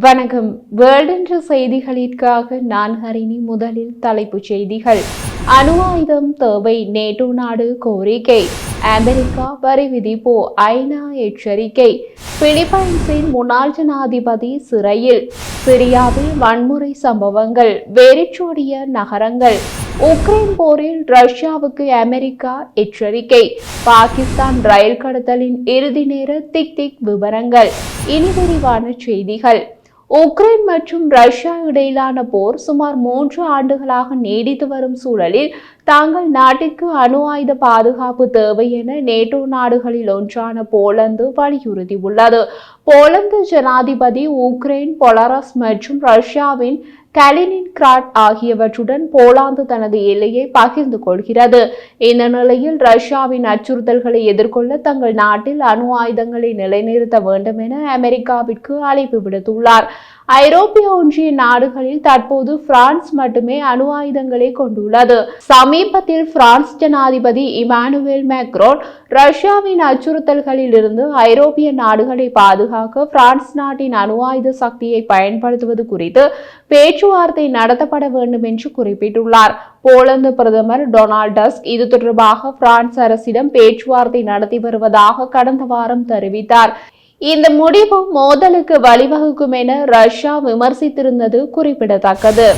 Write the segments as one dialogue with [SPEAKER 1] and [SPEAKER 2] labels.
[SPEAKER 1] வணக்கம். வேர்ல்டென்ற செய்திகளிற்காக நான் ஹரிணி முதலில் தலைப்புச் செய்திகள். அணு ஆயுதம் தேவை நேட்டோ நாடு கோரிக்கை. அமெரிக்கா வரி விதிப்போ ஐநா எச்சரிக்கை. பிலிப்பைன்ஸின் முன்னாள் ஜனாதிபதி சிறையில். சிரியாவில் வன்முறை சம்பவங்கள் வெறிச்சோடிய நகரங்கள். உக்ரைன் போரில் ரஷ்யாவுக்கு அமெரிக்கா எச்சரிக்கை. பாகிஸ்தான் ரயில் கடத்தலின் இறுதி நேர திக் திக் விவரங்கள். இனி விரிவான செய்திகள். உக்ரைன் மற்றும் ரஷ்யா இடையிலான போர் சுமார் மூன்று ஆண்டுகளாக நீடித்து வரும் சூழலில் தாங்கள் நாட்டிற்கு அணு ஆயுத பாதுகாப்பு தேவை என நேட்டோ நாடுகளில் ஒன்றான போலந்து வலியுறுத்தியுள்ளது. போலந்து ஜனாதிபதி உக்ரைன் பொலரஸ் மற்றும் ரஷ்யாவின் கலினின்கிராட் ஆகியவற்றுடன் போலாந்து தனது எல்லையை பகிர்ந்து கொள்கிறது. இந்த நிலையில் ரஷ்யாவின் அச்சுறுத்தல்களை எதிர்கொள்ள தங்கள் நாட்டில் அணு ஆயுதங்களை நிலைநிறுத்த வேண்டும் என அமெரிக்காவிற்கு அழைப்பு விடுத்துள்ளார். ஐரோப்பிய ஒன்றிய நாடுகளில் தற்போது பிரான்ஸ் மட்டுமே அணு ஆயுதங்களை கொண்டுள்ளது. சமீபத்தில் பிரான்ஸ் ஜனாதிபதி இமானுவேல் மேக்ரோன் ரஷ்யாவின் அச்சுறுத்தல்களில் இருந்து ஐரோப்பிய நாடுகளை பாதுகாக்க பிரான்ஸ் நாட்டின் அணு ஆயுத சக்தியை பயன்படுத்துவது குறித்து பேச்சுவார்த்தை நடத்தப்பட வேண்டும் என்று குறிப்பிட்டுள்ளார். போலந்து பிரதமர் டொனால்ட் டஸ்க் இது தொடர்பாக பிரான்ஸ் அரசிடம் பேச்சுவார்த்தை நடத்தி வருவதாக கடந்த வாரம் தெரிவித்தார். இந்த முடிவு மோதலுக்கு வழிவகுக்கும் என ரஷ்யா விமர்சித்திருந்தது குறிப்பிடத்தக்கது.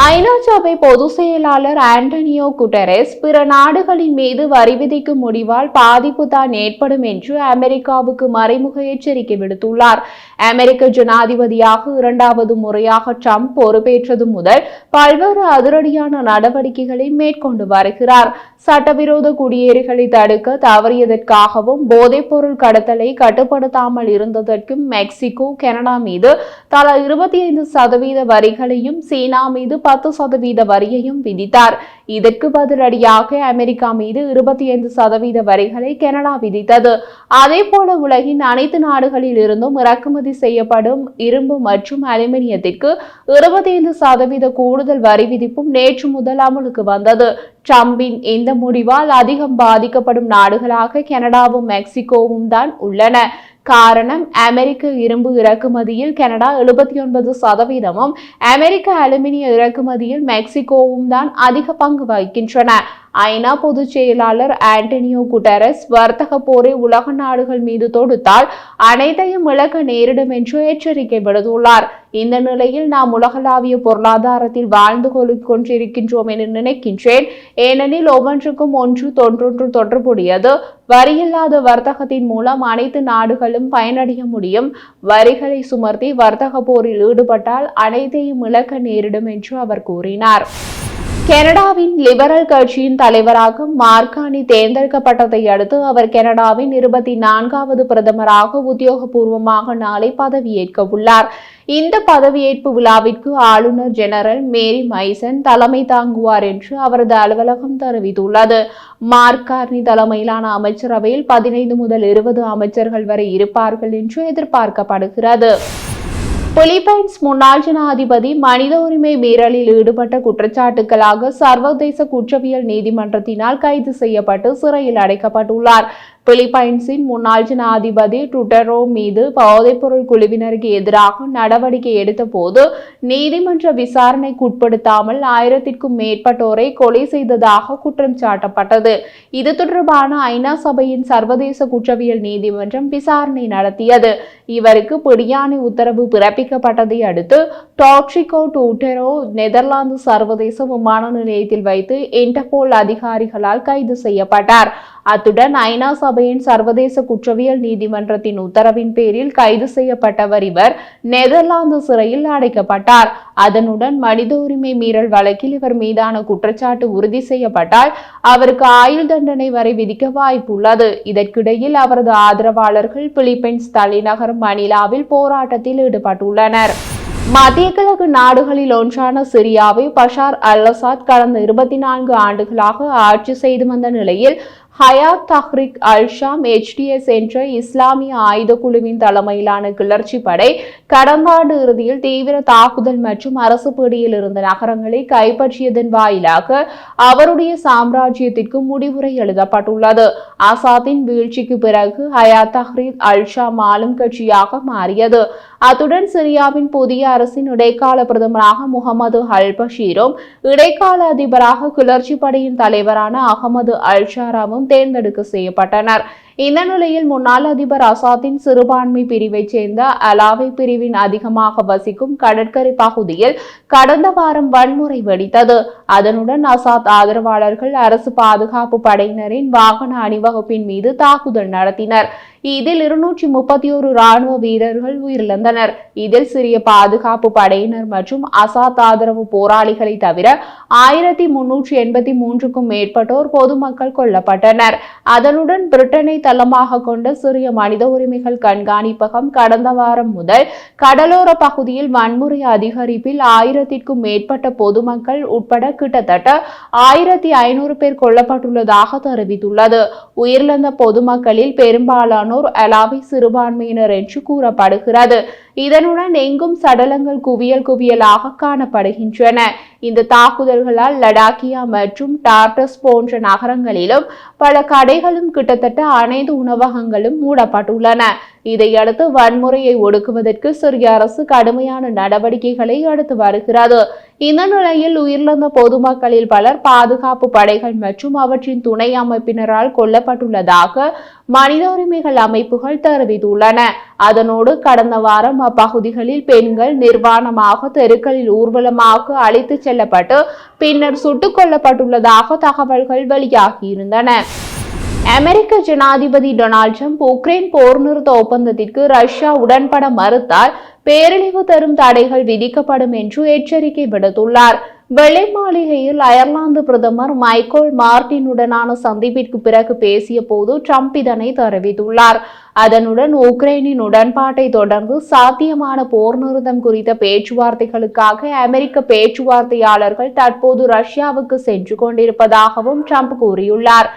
[SPEAKER 1] ஐநா சபை பொதுச் செயலாளர் ஆண்டனியோ குட்டரெஸ் பிற நாடுகளின் மீது வரி விதிக்கும் முடிவால் பாதிப்பு தான் ஏற்படும் என்று அமெரிக்காவுக்கு மறைமுக எச்சரிக்கை விடுத்துள்ளார். அமெரிக்க ஜனாதிபதியாக இரண்டாவது முறையாக ட்ரம்ப் பொறுப்பேற்றது முதல் பல்வேறு அதிரடியான நடவடிக்கைகளை மேற்கொண்டு வருகிறார். சட்டவிரோத குடியேறிகளை தடுக்க தவறியதற்காகவும் போதைப்பொருள் கடத்தலை கட்டுப்படுத்தாமல் இருந்ததற்கும் மெக்சிகோ கனடா மீது தலா இருபத்தி ஐந்து சதவீத வரிகளையும் சீனா மீது பத்து சதவீத வரியையும் விதித்தார். இதற்கு பதிலடியாக அமெரிக்கா மீது இருபத்தி ஐந்து சதவீத வரிகளை கனடா விதித்தது. அதே போல உலகின் அனைத்து நாடுகளில் இருந்தும் இறக்குமதி செய்யப்படும் இரும்பு மற்றும் அலுமினியத்திற்கு இருபத்தி ஐந்து சதவீத கூடுதல் வரி விதிப்பும் நேற்று முதல் அமலுக்கு வந்தது. ட்ரம்பின் இந்த முடிவால் அதிகம் பாதிக்கப்படும் நாடுகளாக கனடாவும் மெக்சிகோவும் தான் உள்ளன. காரணம் அமெரிக்க இரும்பு இறக்குமதியில் கனடா எழுபத்தி ஒன்பது சதவீதமும் அமெரிக்க அலுமினிய இறக்குமதியில் மெக்சிகோவும் தான் அதிக பங்கு வகிக்கின்றன. ஐநா பொதுச் செயலாளர் ஆண்டனியோ குட்டரஸ் வர்த்தக போரை உலக நாடுகள் மீது தொடுத்தால் அனைத்தையும் இழக்க நேரிடும் என்று எச்சரிக்கை விடுத்துள்ளார். இந்த நிலையில் நாம் உலகளாவிய பொருளாதாரத்தில் வாழ்ந்து கொண்டிருக்கின்றோம் என நினைக்கின்றேன். ஏனெனில் ஒவ்வொன்றுக்கும் ஒன்று தொன்றொன்று தொடர்புடையது. வரியில்லாத வர்த்தகத்தின் மூலம் அனைத்து நாடுகளும் பயனடைய முடியும். வரிகளை சுமர்த்தி வர்த்தக போரில் ஈடுபட்டால் அனைத்தையும் இழக்க நேரிடும் என்று அவர் கூறினார். கனடாவின் லிபரல் கட்சியின் தலைவராக மார்கானி தேர்ந்தெடுக்கப்பட்டதை அடுத்து அவர் கனடாவின் இருபத்தி நான்காவது பிரதமராக உத்தியோகபூர்வமாக நாளை பதவியேற்க உள்ளார். இந்த பதவியேற்பு விழாவிற்கு ஆளுநர் ஜெனரல் மேரி மைசன் தலைமை தாங்குவார் என்று அவரது அலுவலகம் தெரிவித்துள்ளது. மார்கார்னி தலைமையிலான அமைச்சரவையில் பதினைந்து முதல் இருபது அமைச்சர்கள் வரை இருப்பார்கள் என்று எதிர்பார்க்கப்படுகிறது. பிலிப்பைன்ஸ் முன்னாள் ஜனாதிபதி மனித உரிமை மீறலில் ஈடுபட்ட குற்றச்சாட்டுகளாக சர்வதேச குற்றவியல் நீதிமன்றத்தினால் கைது செய்யப்பட்டு சிறையில் அடைக்கப்பட்டுள்ளார். பிலிப்பைன்ஸின் முன்னாள் ஜனாதிபதி டுட்டரோ மீது போதைப்பொருள் குழுவினருக்கு எதிராக நடவடிக்கை எடுத்த போது நீதிமன்ற விசாரணைக்கு உட்படுத்தாமல் ஆயிரத்திற்கும் மேற்பட்டோரை கொலை செய்ததாக குற்றம் சாட்டப்பட்டது. இது தொடர்பான ஐநா சபையின் சர்வதேச குற்றவியல் நீதிமன்றம் விசாரணை நடத்தியது. இவருக்கு பிடியாணை உத்தரவு பிறப்பிக்கப்பட்டதை அடுத்து டாக்ஸிகோ டூட்டரோ நெதர்லாந்து சர்வதேச விமான நிலையத்தில் வைத்து இன்டர்போல் அதிகாரிகளால் கைது செய்யப்பட்டார். அத்துடன் ஐநா சபையின் சர்வதேச குற்றவியல் நீதிமன்றத்தின் உத்தரவின் பேரில் கைது செய்யப்பட்டவர் இவர் நெதர்லாந்து சிறையில் அடைக்கப்பட்டார். அதனுடன் மனித உரிமை மீறல் வழக்கில் இவர் மீதான குற்றச்சாட்டு உறுதி செய்யப்பட்டால் அவருக்கு ஆயுள் தண்டனை வரை விதிக்க வாய்ப்புள்ளது. இதற்கிடையில் அவரது ஆதரவாளர்கள் பிலிப்பைன்ஸ் தலைநகர் மணிலாவில் போராட்டத்தில் ஈடுபட்டுள்ளனர். மத்திய கிழக்கு நாடுகளில் ஒன்றான சிரியாவை பஷார் அல் அசாத் கடந்த இருபத்தி நான்கு ஆண்டுகளாக ஆட்சி செய்து வந்த நிலையில் Hayat Tahrir al Sham HTS என்ற இஸ்லாமிய ஆயுத குழுவின் தலைமையிலான கிளர்ச்சி படை கடந்த ஆண்டு இறுதியில் தீவிர தாக்குதல் மற்றும் அரசு பிடியில் இருந்த நகரங்களை கைப்பற்றியதன் வாயிலாக அவருடைய சாம்ராஜ்யத்திற்கு முடிவுரை எழுதப்பட்டுள்ளது. அசாத்தின் வீழ்ச்சிக்கு பிறகு ஹயாத் தஹ்ரீக் அல் ஷாம் ஆளும் கட்சியாக மாறியது. அத்துடன் சிரியாவின் புதிய அரசின் இடைக்கால பிரதமராக முகமது அல் பஷீரும் இடைக்கால அதிபராக கிளர்ச்சி படையின் தலைவரான அகமது அல் ஷாராவும் தேர்ந்தெடுக்க செய்யப்பட்டனர். இந்த நிலையில் முன்னாள் அதிபர் அசாத்தின் சிறுபான்மை பிரிவைச் சேர்ந்த அலாவை பிரிவின் அதிகமாக வசிக்கும் கடற்கரை பகுதியில் கடந்த வாரம் வன்முறை வெடித்தது. அதனுடன் அசாத் ஆதரவாளர்கள் அரசு பாதுகாப்பு படையினரின் வாகன அணிவகுப்பின் மீது தாக்குதல் நடத்தினர். இதில் இருநூற்றி முப்பத்தி ஒரு ராணுவ வீரர்கள் உயிரிழந்தனர். இதில் சிறிய பாதுகாப்பு படையினர் மற்றும் அசாத் ஆதரவு போராளிகளை தவிர ஆயிரத்தி முன்னூற்றி எண்பத்தி மூன்றுக்கும் மேற்பட்டோர் பொதுமக்கள் கொல்லப்பட்டனர். அதனுடன் பிரிட்டனை தளமாக கொண்ட சிறிய மனித உரிமைகள் கண்காணிப்பகம் கடந்த வாரம் முதல் கடலோர பகுதியில் வன்முறை அதிகரிப்பில் ஆயிரத்திற்கும் மேற்பட்ட பொதுமக்கள் உட்பட கிட்டத்தட்ட ஆயிரத்தி ஐநூறு பேர் கொல்லப்பட்டுள்ளதாக தெரிவித்துள்ளது. உயிரிழந்த பொதுமக்களில் பெரும்பாலானோர் அலாவி சிறுபான்மையினர் என்று கூறப்படுகிறது. இதனுடன் எங்கும் சடலங்கள் குவியல் குவியலாக காணப்படுகின்றன. இந்த தாக்குதல்களால் லடாக்கியா மற்றும் டார்டஸ் போன்ற நகரங்களிலும் பல கடைகளும் கிட்டத்தட்ட அனைத்து உணவகங்களும் மூடப்பட்டுள்ளன. இதையடுத்து வன்முறையை ஒடுக்குவதற்கு சிறிய அரசு கடுமையான நடவடிக்கைகளை எடுத்து வருகிறது. இந்த நிலையில் உயிரிழந்த பொதுமக்களில் பலர் பாதுகாப்பு படைகள் மற்றும் அவற்றின் துணை அமைப்பினரால் கொல்லப்பட்டுள்ளதாக மனித உரிமைகள் அமைப்புகள் தெரிவித்துள்ளன. அதனோடு கடந்த வாரம் அப்பகுதிகளில் பெண்கள் நிர்வாணமாக தெருக்களில் ஊர்வலமாக அழைத்துச் செல்லப்பட்டு பின்னர் சுட்டுக் கொல்லப்பட்டுள்ளதாக தகவல்கள் வெளியாகியிருந்தன. அமெரிக்க ஜனாதிபதி டொனால்ட் ட்ரம்ப் உக்ரைன் போர் நிறுத்த ஒப்பந்தத்திற்கு ரஷ்யா உடன்பட மறுத்தால் பேரழிவு தரும் தடைகள் விதிக்கப்படும் என்று எச்சரிக்கை விடுத்துள்ளார். வெள்ளை மாளிகையில் அயர்லாந்து பிரதமர் மைக்கேல் மார்டினுடனான சந்திப்பிற்கு பிறகு பேசிய போது ட்ரம்ப் இதனை தெரிவித்துள்ளார். அதனுடன் உக்ரைனின் உடன்பாட்டை தொடர்ந்து சாத்தியமான போர் நிறுத்தம் குறித்த பேச்சுவார்த்தைகளுக்காக அமெரிக்க பேச்சுவார்த்தையாளர்கள் தற்போது ரஷ்யாவுக்கு சென்று கொண்டிருப்பதாகவும் ட்ரம்ப் கூறியுள்ளார்.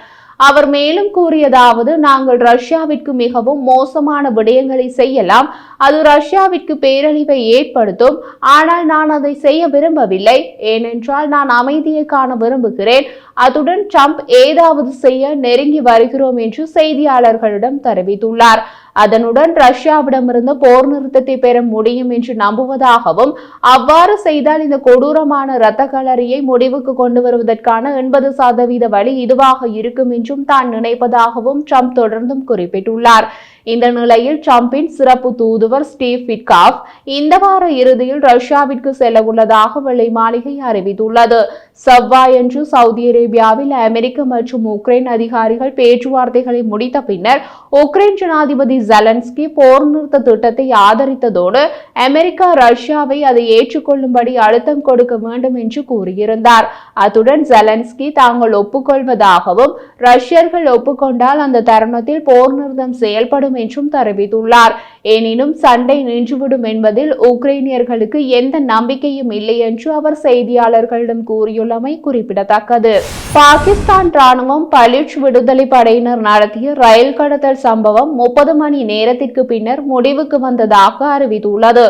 [SPEAKER 1] அவர் மேலும் கூறியதாவது நாங்கள் ரஷ்யாவிற்கு மிகவும் மோசமான விடயங்களை செய்யலாம். அது ரஷ்யாவிற்கு பேரழிவை ஏற்படுத்தும். ஆனால் நான் அதை செய்ய விரும்பவில்லை. ஏனென்றால் நான் அமைதியை காண விரும்புகிறேன். அத்துடன் ட்ரம்ப் ஏதாவது செய்ய நெருங்கி வருகிறோம் என்று செய்தியாளர்களிடம் தெரிவித்துள்ளார். அதனுடன் ரஷ்யாவிடமிருந்து போர் நிறுத்தத்தை பெற முடியும் என்று நம்புவதாகவும் அவ்வாறு செய்தால் இந்த கொடூரமான இரத்த களரியை முடிவுக்கு கொண்டு வருவதற்கான எண்பது சதவீத வழி இதுவாக இருக்கும் என்றும் தான் நினைப்பதாகவும் ட்ரம்ப் தொடர்ந்தும் குறிப்பிட்டுள்ளார். இந்த நிலையில் ட்ரம்பின் சிறப்பு தூதுவர் ஸ்டீவ் விட்காஃப் இந்த வார இறுதியில் ரஷ்யாவிற்கு செல்ல உள்ளதாக வெள்ளை மாளிகை அறிவித்துள்ளது. செவ்வாயன்று சவுதி அரேபியாவில் அமெரிக்க மற்றும் உக்ரைன் அதிகாரிகள் பேச்சுவார்த்தைகளை முடித்த பின்னர் உக்ரைன் ஜனாதிபதி ஜெலன்ஸ்கி போர் நிறுத்த திட்டத்தை ஆதரித்ததோடு அமெரிக்கா ரஷ்யாவை அதை ஏற்றுக்கொள்ளும்படி அழுத்தம் கொடுக்க வேண்டும் என்று கூறியிருந்தார். அத்துடன் ஜெலன்ஸ்கி தாங்கள் ஒப்புக்கொள்வதாகவும் ரஷ்யர்கள் ஒப்புக்கொண்டால் அந்த தருணத்தில் போர் நிறுத்தம் செயல்படும் வேண்டும் என்றும் தெரிவித்துள்ளார். எனினும் சண்டை நின்றுவிடும் என்பதில் உக்ரைனியர்களுக்கு எந்த நம்பிக்கையும் இல்லை என்று அவர் செய்தியாளர்களிடம் கூறியுள்ளமை குறிப்பிடத்தக்கது. பாகிஸ்தான் ராணுவம் பலிச் விடுதலை படையினர் நடத்திய ரயில் கடத்தல் சம்பவம் முப்பது மணி நேரத்திற்கு பின்னர் முடிவுக்கு வந்ததாக அறிவித்துள்ளது.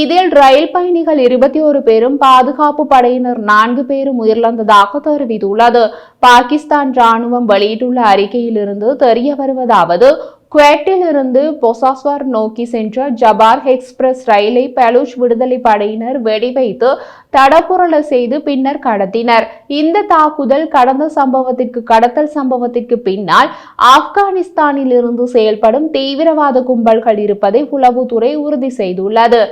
[SPEAKER 1] இதில் ரயில் பயணிகள் இருபத்தி ஒரு பேரும் பாதுகாப்பு படையினர் நான்கு பேரும் உயிரிழந்ததாக தெரிவித்துள்ளது. பாகிஸ்தான் ராணுவம் வெளியிட்டுள்ள அறிக்கையிலிருந்து தெரிய வருவதாவது குவேட்டில் இருந்து பொசாஸ்வர் நோக்கி சென்ற ஜபார் எக்ஸ்பிரஸ் ரயிலை பலூச் விடுதலை படையினர் வெடிவைத்து தடபுரள செய்து பின்னர் கடத்தினர். இந்த தாக்குதல் கடந்த சம்பவத்திற்கு கடத்தல் சம்பவத்திற்கு பின்னால் ஆப்கானிஸ்தானில் இருந்து செயல்படும் தீவிரவாத கும்பல்கள் இருப்பதை உளவுத்துறை உறுதி செய்துள்ளது.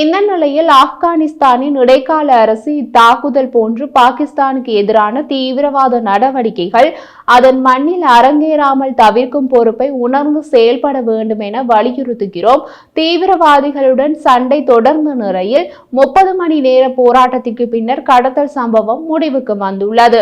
[SPEAKER 1] இந்த நிலையில் ஆப்கானிஸ்தானின் இடைக்கால அரசு இத்தாக்குதல் போன்று பாகிஸ்தானுக்கு எதிரான தீவிரவாத நடவடிக்கைகள் அதன் மண்ணில் அரங்கேறாமல் தவிர்க்கும் பொறுப்பை உணர்ந்து செயல்பட வேண்டும் என வலியுறுத்துகிறோம். தீவிரவாதிகளுடன் சண்டை தொடர்ந்த நிலையில் முப்பது மணி நேர போராட்டத்திற்கு பின்னர் கடத்தல் சம்பவம் முடிவுக்கு வந்துள்ளது.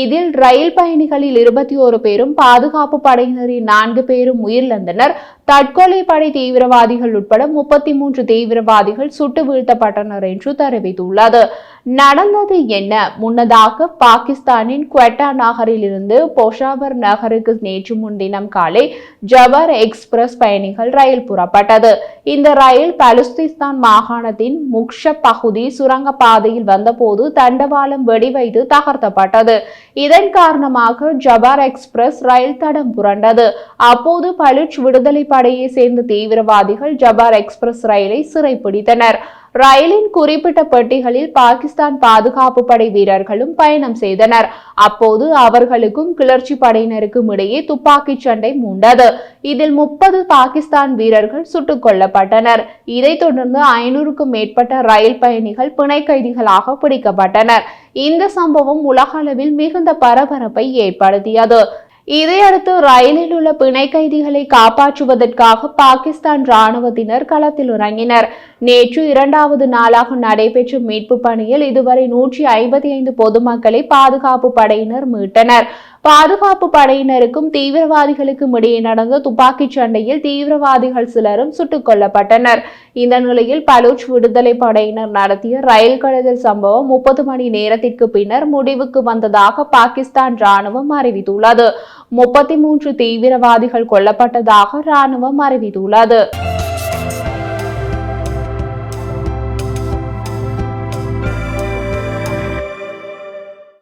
[SPEAKER 1] இதில் ரயில் பயணிகளில் இருபத்தி ஒரு பேரும் பாதுகாப்பு படையினரின் நான்கு பேரும் உயிரிழந்தனர். தற்கொலை படை தீவிரவாதிகள் உட்பட முப்பத்தி மூன்று தீவிரவாதிகள் சுட்டு வீழ்த்தப்பட்டனர் என்று தெரிவித்துள்ளது. நடந்தது என்ன? முன்னதாக பாகிஸ்தானின் குவெட்டா நகரில் இருந்து பொஷாவர் நகருக்கு நேற்று முன்தினம் காலை ஜவர் எக்ஸ்பிரஸ் பயணிகள் ரயில் புறப்பட்டது. இந்த ரயில் பலுஸ்திஸ்தான் மாகாணத்தின் முக்ஷ பகுதி சுரங்கப்பாதையில் வந்தபோது தண்டவாளம் வெடிவைத்து தகர்த்தப்பட்டது. இதன் காரணமாக ஜபார் எக்ஸ்பிரஸ் ரயில் தடம் புரண்டது. அப்போது பலுச் விடுதலை படையை சேர்ந்த தீவிரவாதிகள் ஜபார் எக்ஸ்பிரஸ் ரயிலை சிறைப்பிடித்தனர். ரயிலின் குறிப்பிட்ட பெட்டிகளில் பாகிஸ்தான் பாதுகாப்பு படை வீரர்களும் பயணம் செய்தனர். அப்போது அவர்களுக்கும் கிளர்ச்சி படையினருக்கும் இடையே துப்பாக்கிச் சண்டை மூண்டது. இதில் முப்பது பாகிஸ்தான் வீரர்கள் சுட்டுக் கொல்லப்பட்டனர். இதைத் தொடர்ந்து ஐநூறுக்கும் மேற்பட்ட ரயில் பயணிகள் பிணை கைதிகளாக பிடிக்கப்பட்டனர். இந்த சம்பவம் உலக அளவில் மிகுந்த பரபரப்பை ஏற்படுத்தியது. இதையடுத்து ரயிலில் உள்ள பிணை கைதிகளை காப்பாற்றுவதற்காக பாகிஸ்தான் ராணுவத்தினர் களத்தில் இறங்கினர். நேற்று இரண்டாவது நாளாக நடைபெற்ற மீட்பு பணியில் இதுவரை நூற்றி ஐம்பத்தி ஐந்து பொதுமக்களை பாதுகாப்பு படையினர் மீட்டனர். பாதுகாப்பு படையினருக்கும் தீவிரவாதிகளுக்கும் இடையே நடந்த துப்பாக்கிச் சண்டையில் தீவிரவாதிகள் சிலரும் சுட்டுக் கொல்லப்பட்டனர். இந்த நிலையில் பலூச் விடுதலை படையினர் நடத்திய ரயில் கடத்தல் சம்பவம் முப்பது மணி நேரத்திற்கு பின்னர் முடிவுக்கு வந்ததாக பாகிஸ்தான் ராணுவம் அறிவித்துள்ளது. முப்பத்தி மூன்று தீவிரவாதிகள் கொல்லப்பட்டதாக ராணுவம் அறிவித்துள்ளது.